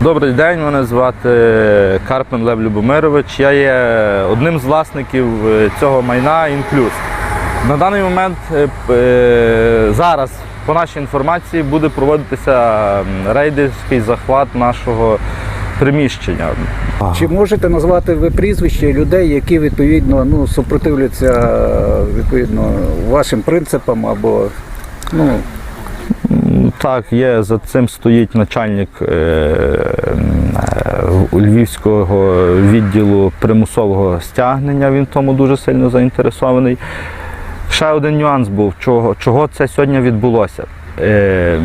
Добрий день, мене звати Карпин Лев Любомирович. Я є одним з власників е, цього майна Інплюс. На даний момент е, е, зараз, по нашій інформації, буде проводитися рейдерський захват нашого приміщення. Чи можете назвати ви прізвища людей, які відповідно ну, супротивляться відповідно вашим принципам або ну, Так, є за цим стоїть начальник е, е, Львівського відділу примусового стягнення. Він тому дуже сильно заінтересований. Ще один нюанс був, чого, чого це сьогодні відбулося. Е,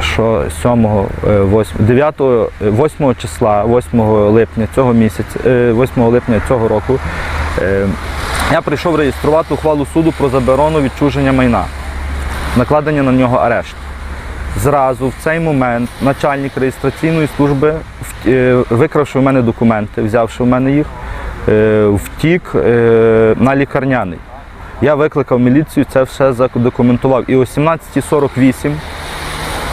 що 7, е, 8, 9, е, 8 числа, 8 липня цього місяця, е, 8 липня цього року я прийшов реєструвати ухвалу суду про заборону відчуження майна, накладення на нього арешт. Зразу в цей момент начальник реєстраційної служби, е, викравши в мене документи, взявши в мене їх, е, втік е, на лікарняний. Я викликав міліцію, це все задокументував. І о 17.48,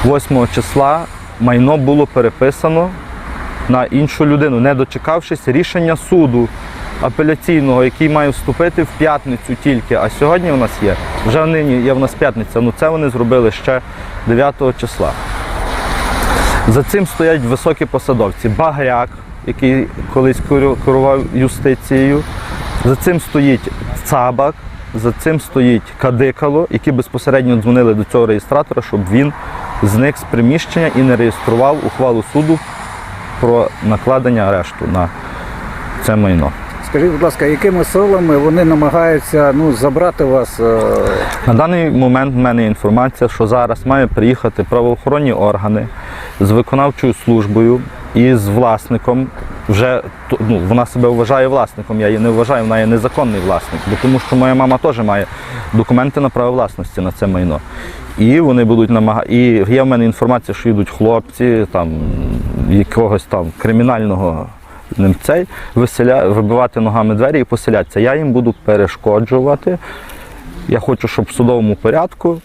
8 числа, майно було переписано на іншу людину, не дочекавшись рішення суду апеляційного, який має вступити в п'ятницю тільки. А сьогодні у нас є, вже нині є в нас п'ятниця, ну це вони зробили ще 9 числа. За цим стоять високі посадовці. Багряк, який колись керував юстицією. За цим стоїть Цабак, за цим стоїть Кадикало, які безпосередньо дзвонили до цього реєстратора, щоб він зник з приміщення і не реєстрував ухвалу суду про накладення арешту на це майно. Скажіть, будь ласка, якими силами вони намагаються ну, забрати вас? е, На даний момент в мене інформація, що зараз має приїхати правоохоронні органи з виконавчою службою і з власником. Вже ну, вона себе вважає власником, я її не вважаю, вона є незаконний власник, бо тому що моя мама теж має документи на право власності на це майно. І вони будуть намагати. І є в мене інформація, що йдуть хлопці там якогось там кримінального цей виселя, вибивати ногами двері і поселятися. Я їм буду перешкоджувати. Я хочу, щоб в судовому порядку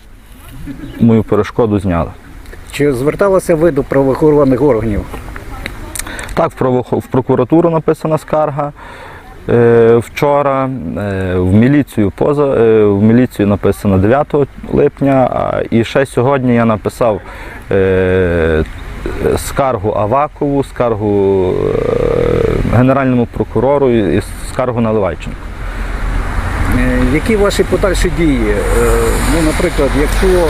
мою перешкоду зняли. Чи зверталися ви до правоохоронних органів? Так, в, прокуратуру написана скарга. Е, вчора е, в міліцію поза е, в міліцію написано 9 липня, і ще сьогодні я написав скаргу Авакову, скаргу генеральному прокурору і, скаргу Наливайченку. Е, Які ваші подальші дії? Е, Ну, наприклад, якщо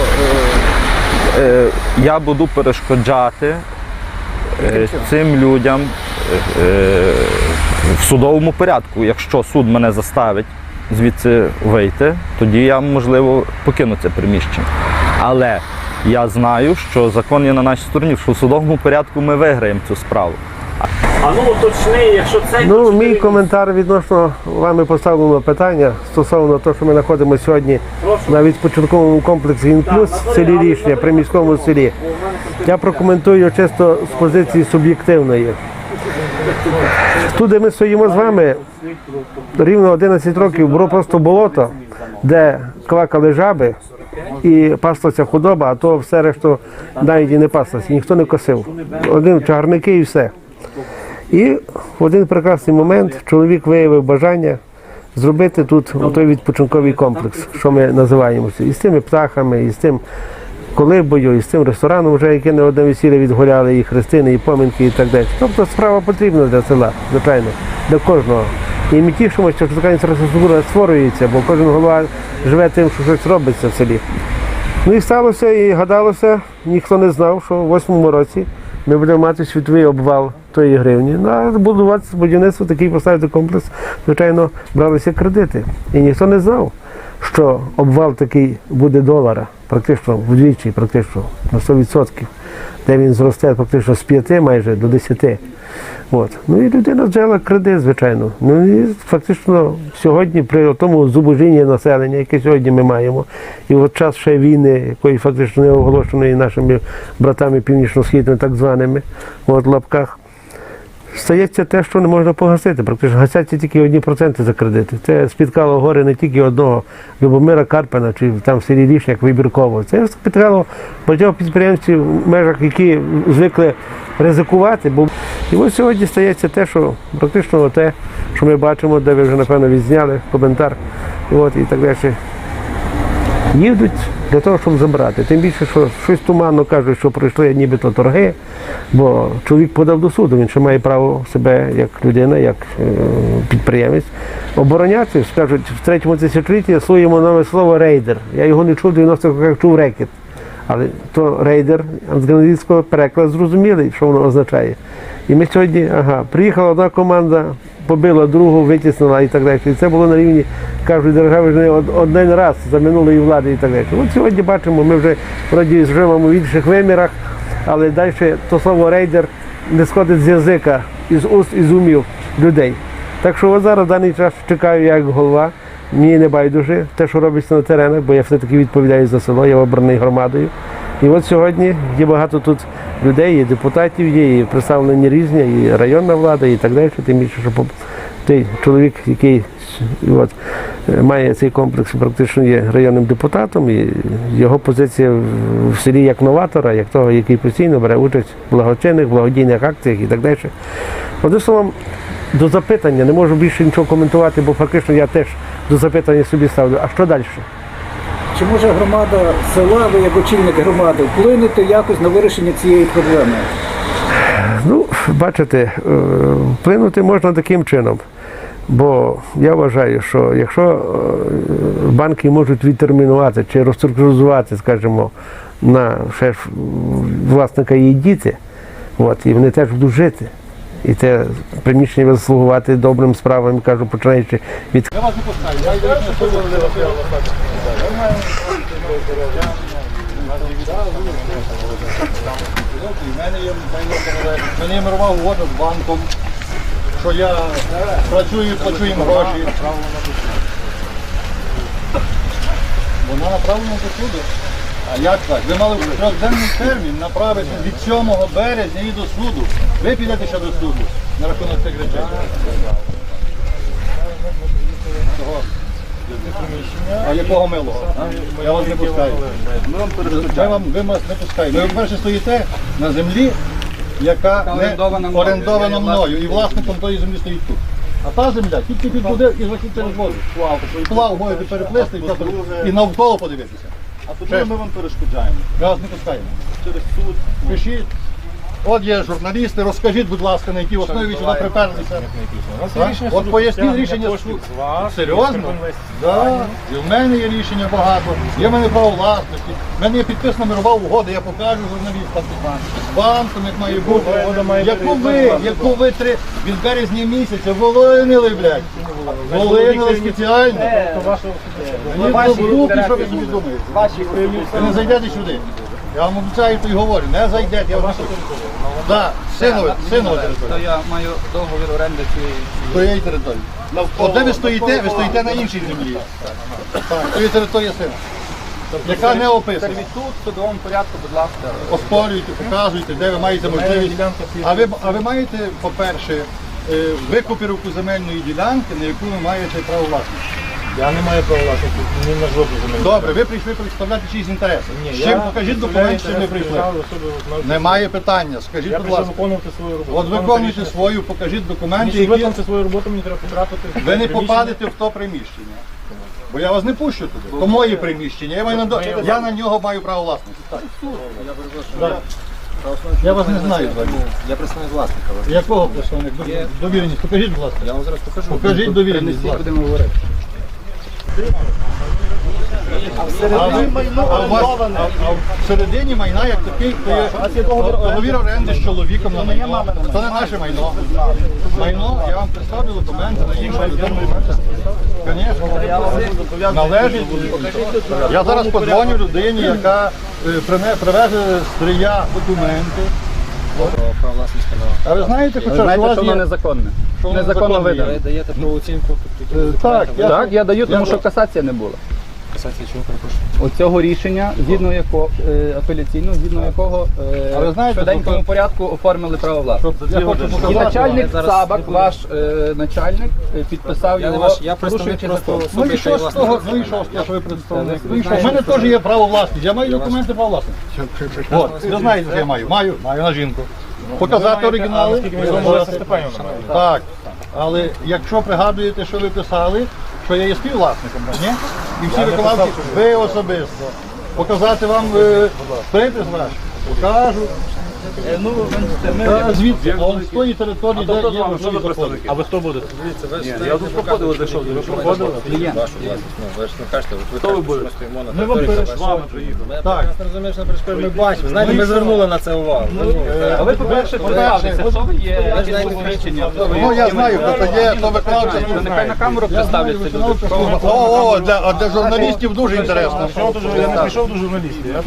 е, я буду перешкоджати цим людям в судовому порядку. Якщо суд мене заставить звідси вийти, тоді я можливо покину це приміщення. Але я знаю, що закон є на нашій стороні, що в судовому порядку ми виграємо цю справу. А ну уточни, якщо це Ну, мій коментар відносно вами поставленого питання стосовно того, що ми знаходимося сьогодні на відпочинковому комплексі «Інплюс» в селі Рішня, при міському селі. Я прокоментую чисто з позиції суб'єктивної. Тут, де ми стоїмо з вами, рівно 11 років було просто болото, де квакали жаби і паслася худоба, а то все решту навіть і не паслася, ніхто не косив. Один чагарники і все. І в один прекрасний момент чоловік виявив бажання зробити тут той відпочинковий комплекс, що ми називаємося, і з тими птахами, і з тим колибою, і з тим рестораном, вже яке не одне весілля відгуляли, і хрестини, і поминки, і так далі. Тобто справа потрібна для села, звичайно, для кожного. І ми тішимося, що така інфраструктура створюється, бо кожен голова живе тим, що щось робиться в селі. Ну і сталося, і гадалося, ніхто не знав, що в восьмому році ми будемо мати світовий обвал тої гривні. Ну, а будувати будівництво, такий поставити комплекс, звичайно, бралися кредити. І ніхто не знав, що обвал такий буде долара, практично вдвічі, практично на 100%, де він зросте практично з 5 майже до 10. От. Ну і людина взяла кредит, звичайно. Ну і фактично сьогодні при тому зубожінні населення, яке сьогодні ми маємо, і от час ще війни, якої фактично не оголошеної нашими братами північно-східними, так званими, от, в лапках. Стається те, що не можна погасити. Практично гасяться тільки одні проценти за кредити. Це спіткало горе не тільки одного Любомира Карпена чи там в селі Рішняк вибірково. Це спіткало багатьох підприємців в межах, які звикли ризикувати. Бо... І ось сьогодні стається те, що практично те, що ми бачимо, де ви вже напевно відзняли коментар. От, і так далі. Їдуть для того, щоб забрати. Тим більше, що щось туманно кажуть, що пройшли нібито торги, бо чоловік подав до суду, він ще має право себе як людина, як е, підприємець обороняти. Скажуть, в третьому тисячолітті слуємо нове слово рейдер. Я його не чув, в 90-х як чув рекет. Але то рейдер з англійського переклад зрозумілий, що воно означає. І ми сьогодні, ага, приїхала одна команда, побила другу, витіснила і так далі. І це було на рівні, кажуть, держави не один раз за минулої влади і так далі. От сьогодні бачимо, ми вже вроді живемо в інших вимірах, але далі то слово рейдер не сходить з язика, із уст, із умів людей. Так що от зараз в даний час чекаю як голова. Мені не байдуже те, що робиться на теренах, бо я все-таки відповідаю за село, я обраний громадою. І от сьогодні є багато тут людей, і депутатів є, і представлені різні, і районна влада, і так далі. Тим більше, що той чоловік, який от, е, має цей комплекс, практично є районним депутатом, і його позиція в селі як новатора, як того, який постійно бере участь в благочинних, благодійних акціях і так далі. Одним словом, до запитання не можу більше нічого коментувати, бо фактично я теж до запитання собі ставлю. А що далі? Чи може громада села, ви як очільник громади, вплинути якось на вирішення цієї проблеми? Ну, бачите, е, вплинути можна таким чином. Бо я вважаю, що якщо е, банки можуть відтермінувати чи розструктуризувати, скажімо, на ще ж власника її діти, от, і вони теж будуть жити. І те приміщення буде добрим справам, кажу, починаючи від В мене є мені є мирова угода з банком, що я працюю, плачу їм гроші. Вона направлена до суду. А як так? Ви мали трьохденний термін направити від 7 березня і до суду. Ви підете ще до суду на рахунок цих речей. Того. А якого милого? а? Я вас не пускаю. Ми вам ви вас не пускаємо. Ви вперше стоїте на землі, яка не орендована мною, і власником тої землі стоїть тут. А та земля тільки під води і захід через воду. Плав можете переплисти і навколо подивитися. А тоді ми вам перешкоджаємо. Газ не пускаємо. Через суд. Пишіть. От є журналісти, розкажіть, будь ласка, на якій основі сюди приперлися. От поясніть рішення суду. Серйозно? Да. І в мене є рішення багато. Є в мене право власності. В мене є підписана мирова угода, я покажу журналістам. З банком, як має бути. Яку ви, яку ви три від березня місяця волинили, блядь. Волинили спеціально. Мені в групі, що ви собі думаєте. Ви не зайдете сюди. Я вам обіцяю, то й говорю, не зайдете, я вам Так, синове, синове територія. Я маю договір оренди цієї. Твоєї території. От де ви стоїте, ви стоїте на іншій землі. Так, то територія сина. Яка не описана. Сервітут в судовому порядку, будь ласка. Оспорюйте, показуйте, де ви маєте можливість. А ви, а ви маєте, по-перше, е, викупівку земельної ділянки, на яку ви маєте право власності. Я не маю права власності ні на жодну землю. Добре, ви прийшли представляти чиїсь інтереси. З чим покажіть документ, що ви прийшли. Немає питання. Скажіть, Я будь прийшов ласка. виконувати свою роботу. От виконуйте свою, покажіть документи, Щоб які виконати свою роботу, мені треба потрапити. в ви не приміщення. попадете в то приміщення. Бо я вас не пущу туди. То моє приміщення. Я, маю на, до- я на нього маю право власності. Так. Я вас не знаю. взагалі. Я представник власника. Якого представник? Довіреність. Покажіть, будь ласка. Я вам зараз покажу. Покажіть довіреність. будь ласка. Будемо говорити. А, ви, а, у вас, а, а в середині майна як такий, то є договір оренди з чоловіком на майно. Це не наше майно. Майно, я вам представлю документи на людину. Звісно. Належить. Я зараз подзвоню людині, яка е, привезе з Стрия документи. А ви знаєте, хоча що воно незаконне. що Незаконно законне є? видано. Ви даєте правооцінку. тобто, Е, Так, я, Так, я даю, тому я- що касація не була. Касація чого перепрошую? Оцього рішення, згідно якого е, апеляційного, згідно якого е, А ви знаєте, в швиденькому тобто- порядку оформили право власності. Я хочу І показати. начальник зараз Сабак, буду. ваш е, начальник, е, підписав Я не його, ваш, я представник порушуючи просто закон. Ну і що з того, ну і що з того, що ви представник? Ну і що? У мене теж є право власності, я маю документи право власності. От, ви знаєте, що я маю? Маю, маю на жінку. Показати оригінали? Так. Але якщо пригадуєте, що ви писали, що я є співвласником, ні? І всі виконавці, ви особисто. Показати вам е, припис ваш? Покажу. Е, Ну, Та звідси, а з тої території, де є можливі закони. А ви хто будете? Я тут проходив, зайшов, ви проходили? клієнт. Вашу власність, ну ви ж не кажете, ви Хто ви будете? Ми вам території вами приїхали. Так. розуміємо, що на перешкоді ми бачимо. Знаєте, ми звернули на це увагу. А ви, по-перше, представтеся, хто ви є, Ну я знаю, хто це є, хто. Ну, Нехай на камеру представляться люди. О, о, для, а для журналістів дуже інтересно. Я не прийшов до журналістів. Я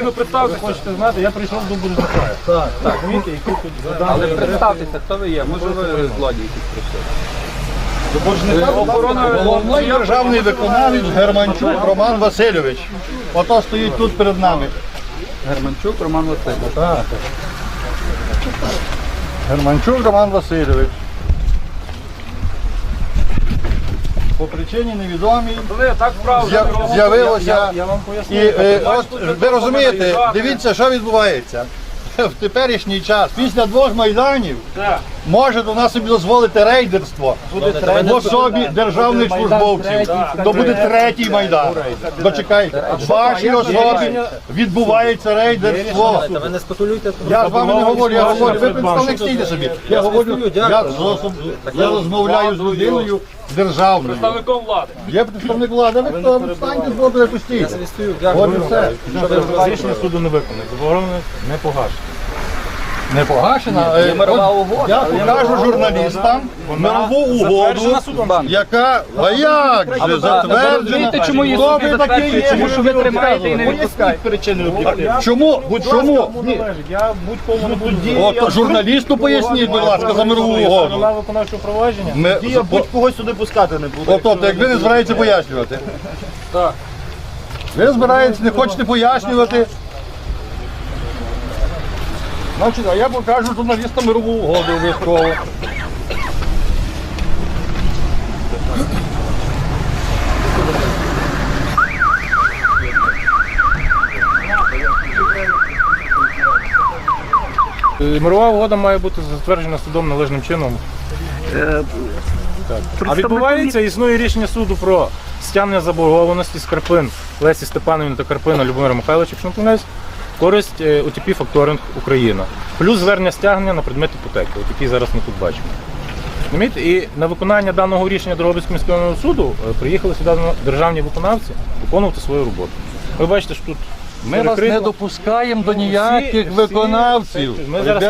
То так, ви представте, хочете знати, я прийшов до Бережника. Так. Розумієте, який тут Але представтеся, хто ви є, може ви злодій якийсь прийшли. Головний державний виконавець Германчук Роман Васильович. Ото стоїть тут перед нами. Германчук Роман Васильович. Так. Германчук Роман Васильович. По причині невідомій з'явилося. І е, от ви розумієте, дивіться, що відбувається. В теперішній час, після двох майданів. Може до нас собі дозволити рейдерство в особі державних службовців. То буде третій майдан. Дочекайте, в вашій особі відбувається рейдерство. Я з вами не говорю, я говорю, ви представник стійте собі. Я говорю, я, я розмовляю з людиною державною. Представником влади. Є представник влади, ви хто? Встаньте з боку, як стійте. Стою, От дякую. Рішення суду не виконане. Заборонено не погашено. Не погашена. е, мирова от угода. Я покажу журналістам мирову угоду, яка, а як же, затверджена. Розумієте, чому її Хто ви затверджує? є? Тому що ви тримаєте і не відпускаєте. Причини об'єктивні. Чому? Чому? Я будь-кому не буду. От журналісту поясніть, будь ласка, за мирову угоду. Виконавчого провадження. Ми, Я будь-кого сюди пускати не буду. От, тобто, як ви не збираєтеся пояснювати. Так. Ви збираєтесь, не хочете пояснювати. Значить, а я покажу журналістам мирову угоду обов'язково. Е, Мирова угода має бути затверджена судом належним чином. Так. А відбувається, існує рішення суду про стягнення заборгованості з Карпин Лесі Степановни та Карпина Любомира Михайловича, якщо не помиляюсь, користь е, ОТП Факторинг Україна. Плюс звернення стягнення на предмет іпотеки, от який зараз ми тут бачимо. І на виконання даного рішення Дрогобицького міського суду е, приїхали сюди державні виконавці виконувати свою роботу. Ви бачите, що тут Ми вас не допускаємо до ніяких виконавців. Ми зараз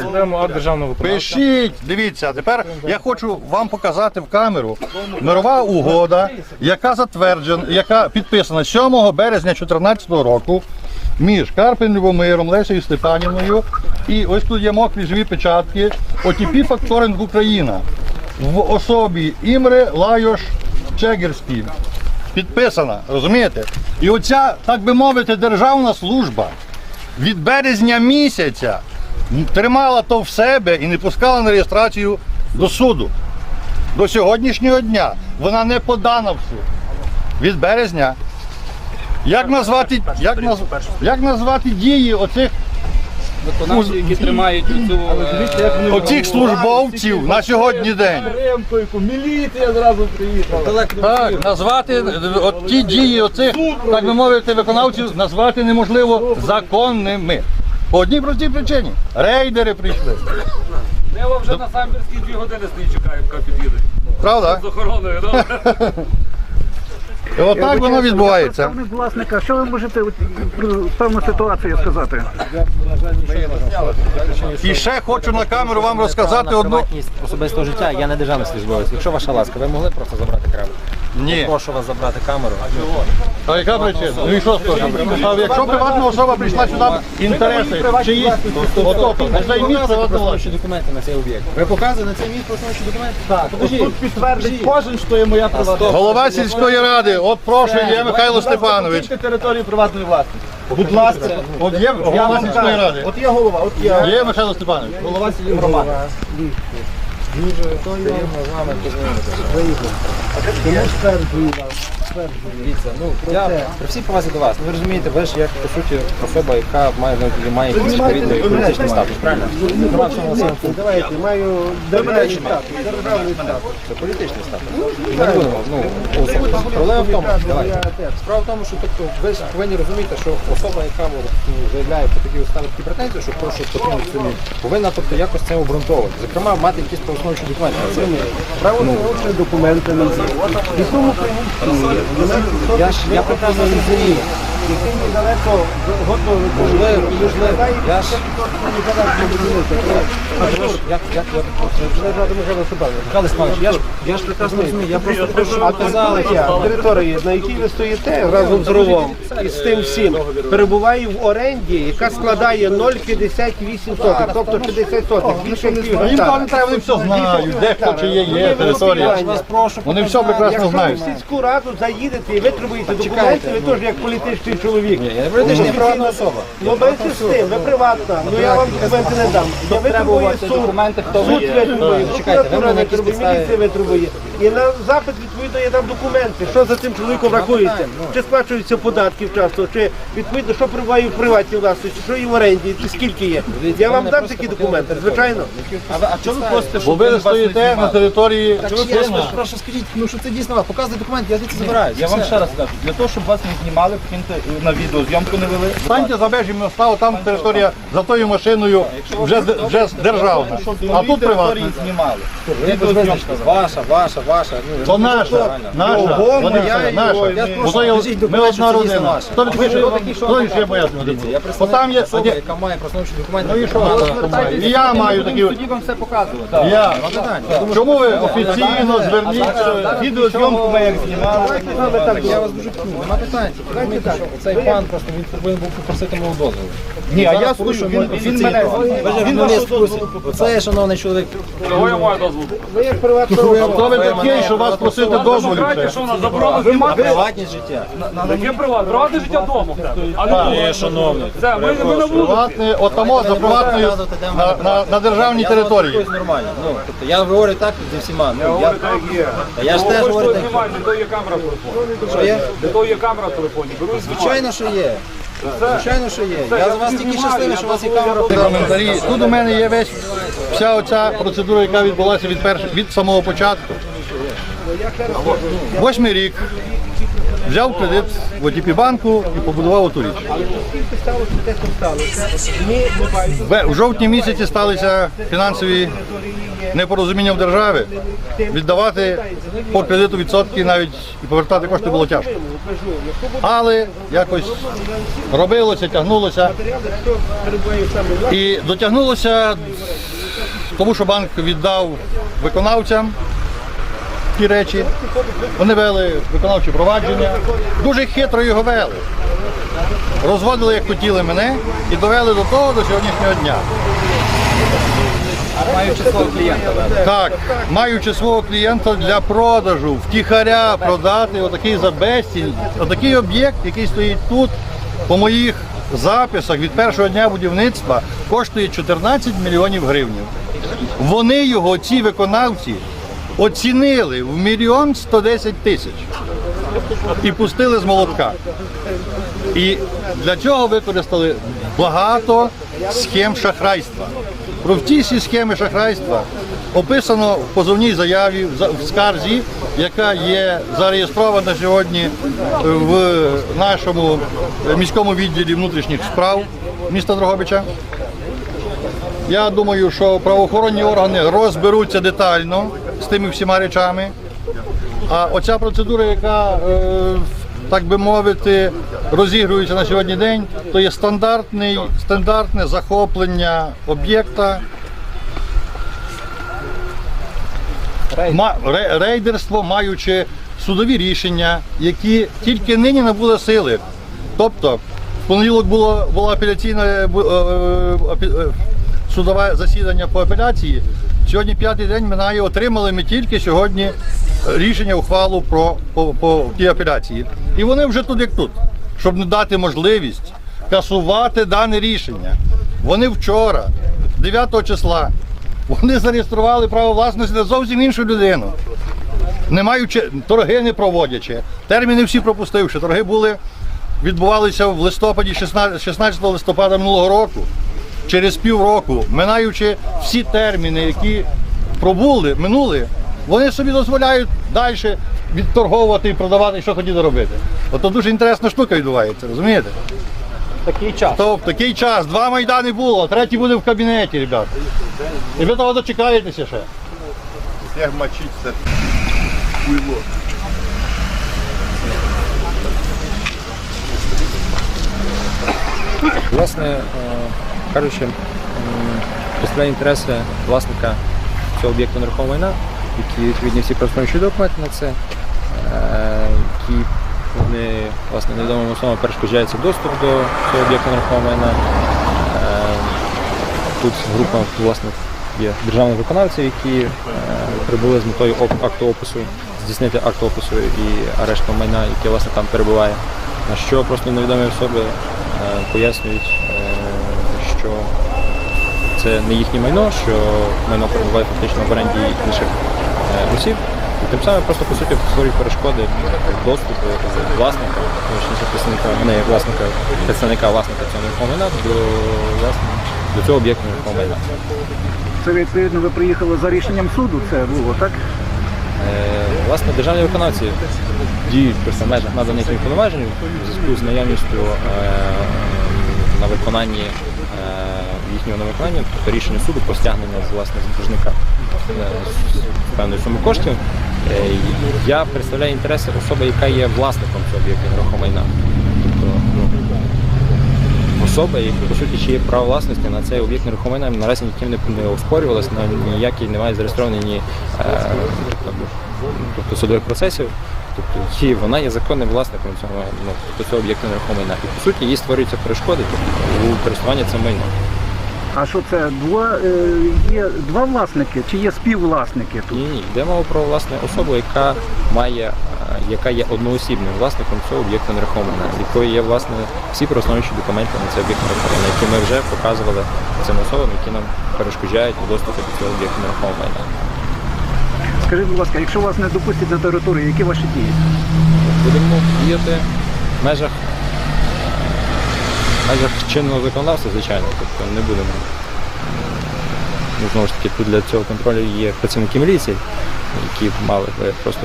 складаємо акт державного виконавця. Пишіть, дивіться, тепер я хочу вам показати в камеру мирова угода, яка затверджена, яка підписана 7 березня 2014 року між Карпин Любомиром, Лесею Степанівною і ось тут є мокрі живі печатки ОТП Факторинг Україна в особі Імре Лайош Чегерський. Підписана, розумієте? І оця, так би мовити, державна служба від березня місяця тримала то в себе і не пускала на реєстрацію до суду. До сьогоднішнього дня вона не подана в суд. Від березня. Як назвати, як, наз, як назвати дії оцих, Виконавці, які тримають цю... е, оцих службовців на сьогодні день? Міліція зразу приїхала. Так, назвати е, от ті дії оцих, так би мовити, виконавців назвати неможливо законними. По одній простій причині. Рейдери прийшли. Я вже на самбірській дві години стою чекаю, поки під'їде. Правда? З охороною, добре? І отак воно відбувається. Представник власника, що ви можете от, про певну ситуацію сказати? І ще хочу на камеру вам розказати одну. особисто особистого життя, я не державний службовець. Якщо ваша ласка, ви могли просто забрати крему? Ні. Прошу вас забрати камеру. А яка причина? Ну і що скажемо? А якщо приватна особа прийшла сюди, інтереси чиїсь, ото, займіть приватну власність. Документи на цей об'єкт. Ви показуєте на цей місць простановчі документи? Так. Покажіть. підтвердить кожен, що є моя приватна Голова сільської ради, от прошу, є Михайло Степанович. територію приватної власності. Будь ласка, От є голова сільської ради. от є голова, от є Є Михайло Степанович. голова сільської громади. Дивіться, ну я при всій повазі до вас. Ну, ви розумієте, ви ж як по суті особа, яка має ну, має якийсь відповідний політичний статус, правильно? Нема в цьому сенсу. Давайте, маю державний статус. Державний статус. Це політичний статус. І ми не будемо. Ну ось, проблема в тому, давайте. Справа в тому, що тобто ви ж повинні розуміти, що особа, яка ну, заявляє про такі такі претензії, що прошу потрібно повинна тобто якось це обґрунтовувати. Зокрема, мати якісь документи. Це Право на документи на В якому приміщенні? я показую не Який недалеко готовий. Можливо, можливо. Я ж як як я я ж прекрасно розумію, я просто прошу територія, територія, на якій ви стоїте разом з ровом і з тим всім, перебуває в оренді, яка складає 0,58 сотих, тобто 60 сотих, більше Їм там не треба, вони все знають, де хто чи є, є територія. Вони все прекрасно Якщо ви знають. в сільську раду заїдете і витребуєте документи, ви теж як політичний чоловік. Ні, я не приватна особа. Ну менше з тим, ви приватна, ну я вам документи не дам. Я витребую суд, документи, хто ви суд є. витребує, прокуратура мене якісь витребує, міліція витребує. І на запит відповідно є там документи, що за цим чоловіком рахується, чи сплачуються податки вчасно, чи відповідно, що прибуває в приватній власності, що є в оренді, чи скільки є. Я вам дам такі документи, звичайно. А ви- чого ви просите, Бо щоб ви він вас не стоїте на території я ж прошу, скажіть, ну що це дійсно вас, показуйте документи, я звідси забираю. Я вам ще раз кажу, для того, щоб вас не знімали, покиньте на відео зйомку не вели. Станьте за межі моста, там територія за тою машиною вже, вже державна. А тут приватна. знімали. Ваша, ваша, ваша. ну, То наша, наша, вони все, наша. Покажіть Ми одна родина. Хто хоче, хто ще бояться? Дивіться, я Бо там є, особа, яка має простановчі документи. Ну і що? І я маю такі. Тоді вам все показувати. Я. Чому ви офіційно зверніться? Відеозйомку ми як знімали. Я вас дуже прошу, нема питань. Розумієте, що Цей пан просто він повинен був попросити мого дозволу. Ні, а я порушуємо він- він мене-. Ви він вашого курсі. Оце, шановний чоловік, Кого я маю дозвол? Ви як приватна Хто ви такий, що вас просити? Знаєте, ще? що знімати? приватність життя. Яке приватне? Приватне життя вдома. А не шановний. Це, ми, ми на вулиці. Приватне, отамо за приватною на, на, на державній території. Нормально. Ну, тобто я говорю так зі всіма. Ну, я, я ж теж говорю так. де то є камера в телефоні. Що є? Де то є камера в телефоні. Звичайно, що є. Звичайно, що є. Я з вас тільки щасливий, що у вас є камера. Коментарі. Тут у мене є весь вся оця процедура, яка відбулася від перш, від самого початку. Восьмий рік. Взяв кредит в ОТП банку і побудував оту річ. В жовтні місяці сталися фінансові непорозуміння в державі. Віддавати по кредиту відсотки навіть і повертати кошти було тяжко. Але якось робилося, тягнулося. І дотягнулося, тому що банк віддав виконавцям ті речі. Вони вели виконавче провадження. Дуже хитро його вели. Розводили, як хотіли мене, і довели до того до сьогоднішнього дня. Маючи свого клієнта. Так, маючи свого клієнта для продажу, втіхаря продати отакий за безцінь, отакий об'єкт, який стоїть тут, по моїх записах від першого дня будівництва, коштує 14 мільйонів гривень. Вони його, ці виконавці, оцінили в мільйон 110 тисяч і пустили з молотка. І для цього використали багато схем шахрайства. Про всі схеми шахрайства описано в позовній заяві в скарзі, яка є зареєстрована сьогодні в нашому міському відділі внутрішніх справ міста Дрогобича. Я думаю, що правоохоронні органи розберуться детально з тими всіма речами. А оця процедура, яка, е, так би мовити, розігрується на сьогодні день, то є стандартний, стандартне захоплення об'єкта, рейдерство, маючи судові рішення, які тільки нині набули сили. Тобто, в понеділок було, було апеляційне е, е, судове засідання по апеляції. Сьогодні п'ятий день минає, отримали ми тільки сьогодні рішення, ухвалу про по, по тій апеляції. І вони вже тут як тут, щоб не дати можливість касувати дане рішення. Вони вчора, 9 числа, вони зареєстрували право власності на зовсім іншу людину. Не маючи торги не проводячи, терміни всі пропустивши. Торги були відбувалися в листопаді, 16, 16 листопада минулого року. Через півроку, минаючи всі терміни, які пробули, минули, вони собі дозволяють далі відторговувати і продавати, що хотіли робити. Ото дуже інтересна штука відбувається, розумієте? Такий час. То в такий час два майдани було, третій буде в кабінеті, ребята. І ви того дочекаєтеся ще. Як мочиться хуйло. Власне, е, кажучи, представляє інтереси власника цього об'єкту нерухомого майна, які відповідні всі представничі документи на це, е, які вони власне невідомим особам перешкоджається доступ до цього об'єкту нерухомого майна. Е, Тут група власне є державних виконавців, які е, прибули з метою акту опису, здійснити акт опису і арешту майна, яке власне там перебуває. На що просто невідомі особи пояснюють, що це не їхнє майно, що майно перебуває фактично в оренді інших е, осіб. І тим самим просто по суті створюють перешкоди доступу власника, точніше представника, не власника, представника власника цього нерухомого майна до власне до цього об'єкту нерухомого майна. Це відповідно ви приїхали за рішенням суду, це було, так? Е, Власне, державні виконавці діють в межах наданих повноважень у зв'язку з наявністю е, на виконанні їхнього невиконання, тобто рішення суду про стягнення власне е, з певної суми коштів. Е, Я представляю інтереси особи, яка є власником цього об'єкту нерухомого майна. Тобто, ну, особа, яка по суті чи є право власності на цей об'єкт нерухомого майна, наразі ніким не, на ніякий немає зареєстрований ні е, тобто судових процесів. Тобто чи вона є законним власником цього, ну, тобто цього об'єкту нерухомого майна. І по суті їй створюються перешкоди тобто, у користуванні цим майном. А що це? Два, е, є два власники чи є співвласники тут? Ні, ні, йде мова про власне особу, яка має, е, яка є одноосібним власником цього об'єкту нерухомого з якої є власне всі прославлюючі документи на цей об'єкт нерухомого які ми вже показували цим особам, які нам перешкоджають у доступі до цього об'єкту нерухомого майна. Скажіть, будь ласка, якщо вас не допустять до території, які ваші дії? Будемо діяти в межах, в межах чинного законодавства, звичайно, тобто не будемо. Ну, знову ж таки, тут для цього контролю є працівники міліції, які мали би просто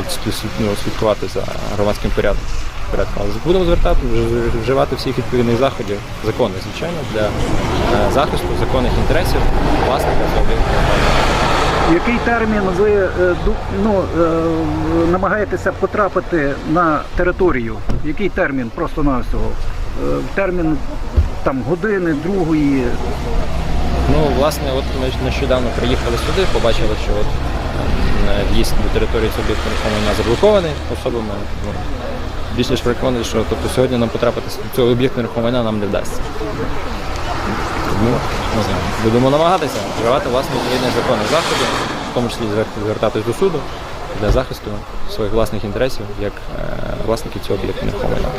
ну, слідкувати за громадським порядком. порядком. Але будемо звертати, вживати всіх відповідних заходів, законних, звичайно, для е, захисту законних інтересів власника цього який термін ви е, ну, е, намагаєтеся потрапити на територію? Який термін просто на всього? Термін там години, другої. Ну, власне, от ми нещодавно приїхали сюди, побачили, що от е, в'їзд до території цього об'єкту нерухомого майна заблокований особами. Ну, більш ніж переконаний, що тобто, сьогодні нам потрапити до цього об'єкту нерухомого нам не вдасться. Тому не знаю, будемо намагатися вживати власне відповідних законних заходів, в тому числі звертатись до суду для захисту своїх власних інтересів як е, власників цього об'єкту нерухомого майна.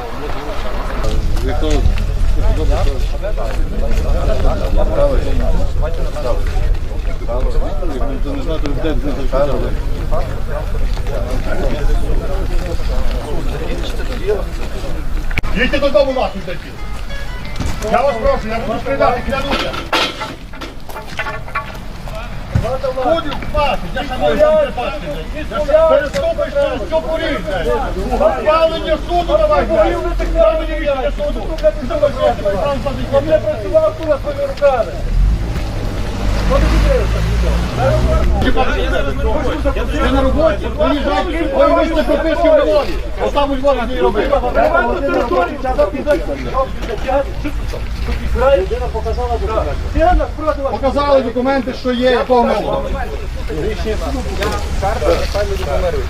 Їдьте додому нахуй зайти. Я вас прошу, я буду стріляти, клянуся. Ходю спати, я не вам. Переступиш через порівня. Позбавлення суду давай. Рішення суду. Я працював тут своїми руками. Ти на роботі? Виїжджай, ой, ви ж прописки в Львові. Отам у Львові не робив. Показали документи, що є, якого ми.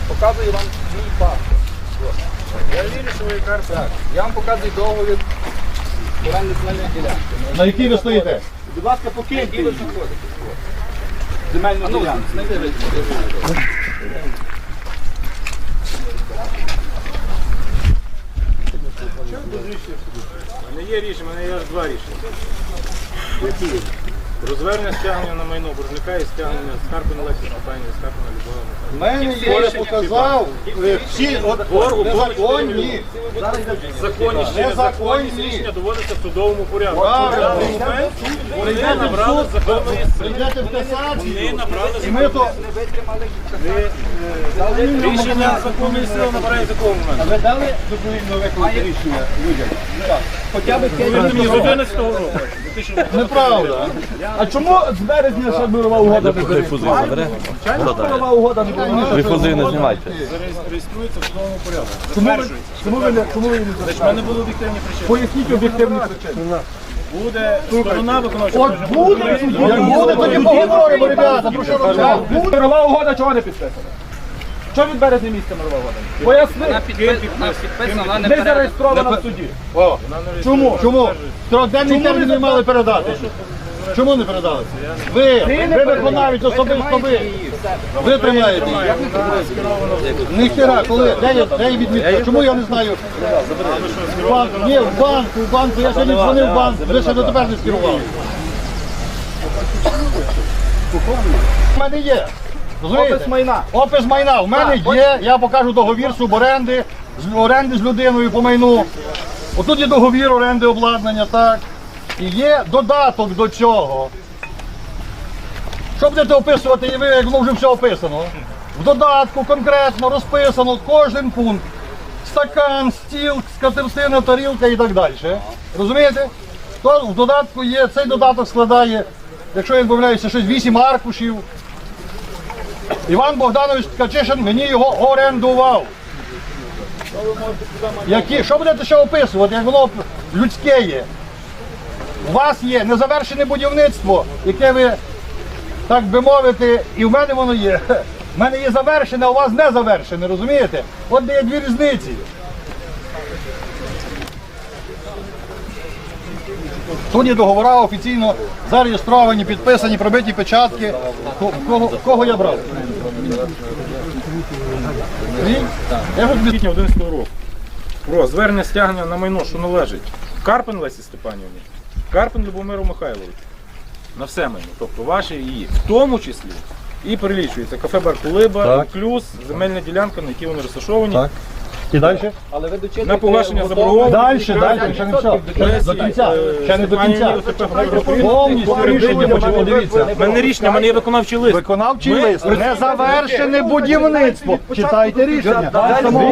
Показую вам свій паспорт. Я вірю, що ви карти. Я вам показую договір оренди земельної ділянки. На якій ви стоїте? Будь ласка, покиньте її. Земельну ділянку. Мене є рішення, у мене є аж два рішення. Про звернення стягнення на майно боржника і стягнення з Карпина Лесі Степанівни, з Карпина Любова В мене є, показав, е, всі от, незаконні. Законні ще Незаконні. незаконні рішення доводиться в судовому порядку. Правильно. Вони набрали законної сили. Прийдете в касацію, Вони набрали і ми то... рішення законної сили набирає закону моменту. Ви дали добровільно виконати рішення людям? Хоча б Мені з 11 року. Неправда. А чому з березня ще мирова угода не була? Мирова угода не була. Вифузив не знімайте. Реєструється в судовому порядку. Чому ви, чому ви не, чому ви не Значить, в мене були об'єктивні причини. Поясніть об'єктивні причини. Буде сторона виконавчого От буде, як буде, тоді поговоримо, ребята, про що розмовляти. Мирова угода чого не підписана? Що від березня місяця мирова угода? Поясни. Не Не зареєстрована в суді. Чому? Чому? Трьохденний термін не мали передати. Чому не передали? Ви, ви виконавець особисто ви. Ви тримаєте. Ніхера, коли? Де є відмітка? Чому я не знаю? Банк, ні, в банку, в банку, я сьогодні дзвонив в банк, ви ще дотепер не скерували. У мене є. Розумієте? Опис майна. Опис майна. У мене є, я покажу договір суборенди, з оренди з людиною по майну. Отут є договір оренди обладнання, так. І є додаток до цього. Що будете описувати, і ви, як воно вже все описано? В додатку конкретно розписано кожен пункт. Стакан, стіл, скатертина, тарілка і так далі. Розумієте? То в додатку є, цей додаток складає, якщо я не помиляюся, щось 8 аркушів. Іван Богданович Ткачишин мені його орендував. Які, що будете ще описувати, як воно людське є? У вас є незавершене будівництво, яке ви, так би мовити, і в мене воно є. У мене є завершене, а у вас не завершене, розумієте? От де є дві різниці. Є договори офіційно зареєстровані, підписані, пробиті печатки. Кого, кого я брав? Ні? Я ж квітня 11 року про звернення стягнення на майно, що належить Карпин Лесі Степанівні, Карпин Любомиру Михайловичу. На все майно, тобто ваше і її. В тому числі і перелічується кафе Бар Кулиба, Клюс, земельна ділянка, на якій вони розташовані. І далі? Але ви дочитуєте На погашення заборгованості. Далі, далі, ще не все. До кінця. Ще не до кінця. Повністю рішення, почему дивіться. У мене рішення, в мене є виконавчий лист. Виконавчий лист. Незавершене будівництво. Читайте рішення.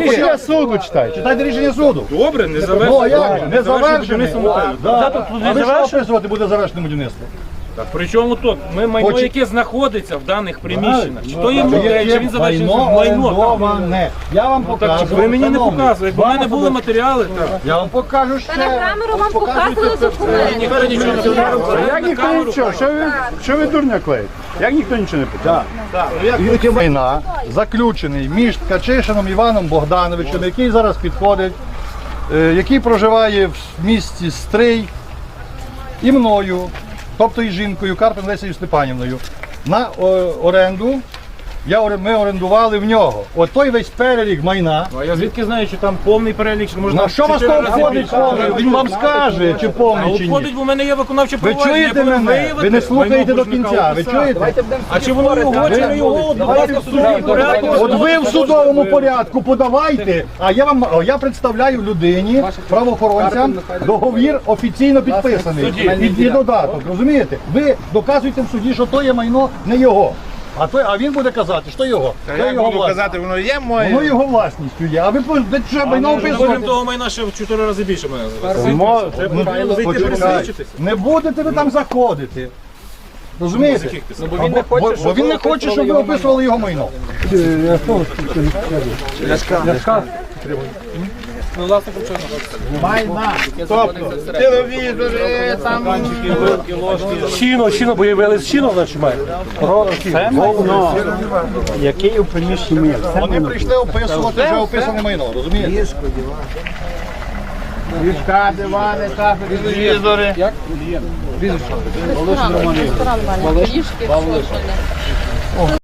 Рішення суду читайте. Читайте рішення суду. Добре, не Ну, а завершено. як? Не завершене. А ви що описувати буде завершене будівництво? Так, Причому тут ми майно, Почек- яке знаходиться в даних приміщеннях, чи то є Є- чи він залишився майно майно. там. орендоване. Я вам Так, покажу. ви мені не шановний. показуєте, якби в мене були матеріали, так. Я вам покажу ще. На камеру вам показували документи. Ніхто нічого не зробив. Як ніхто нічого? Що ви, що ви дурня клеїте? Як ніхто нічого не питає? Війна заключений між Ткачишином Іваном Богдановичем, який зараз підходить, е, який проживає в місті Стрий, і мною, тобто і жінкою Карпин Лесею Степанівною, на оренду. Я, ми орендували в нього. От той весь перелік майна. Ну, а я звідки знаю, що там повний перелік, що можна На що вас рази входить повний? Він вам скаже, чи повний чи ні. обходить, бо в мене є виконавче Ви провадження. чуєте я повинен мене? Ви не слухаєте до кінця. Ви чуєте? А чи воно його, чи не його? Давайте в судовому порядку. От ви в судовому порядку подавайте, а я вам а я представляю людині, правоохоронцям, договір офіційно підписаний. І, і додаток, розумієте? Ви доказуєте в суді, що то є майно не його. А, то, а він буде казати, що його. то Я його буду власність. казати, воно є моє. Воно його власністю є. А ви по- де що майно Окрім описувати? того майна ще в чотири рази більше мене. Ну, пересвідчитися. Не будете ви там заходити. Розумієте? Яких ти Бо він не хоче, бо він не хоче, щоб ви описували його майно. Ну, власником чого знаходиться? Тобто, телевізори, там... Щіно, щіно, бо явились щіно, значить має. Ну, який у приміщенні мір. Це Вони прийшли описувати вже описане майно, розумієте? ліжка, дивани, шафи, телевізори. Ресторан, Ваня. Ліжки, що, що не.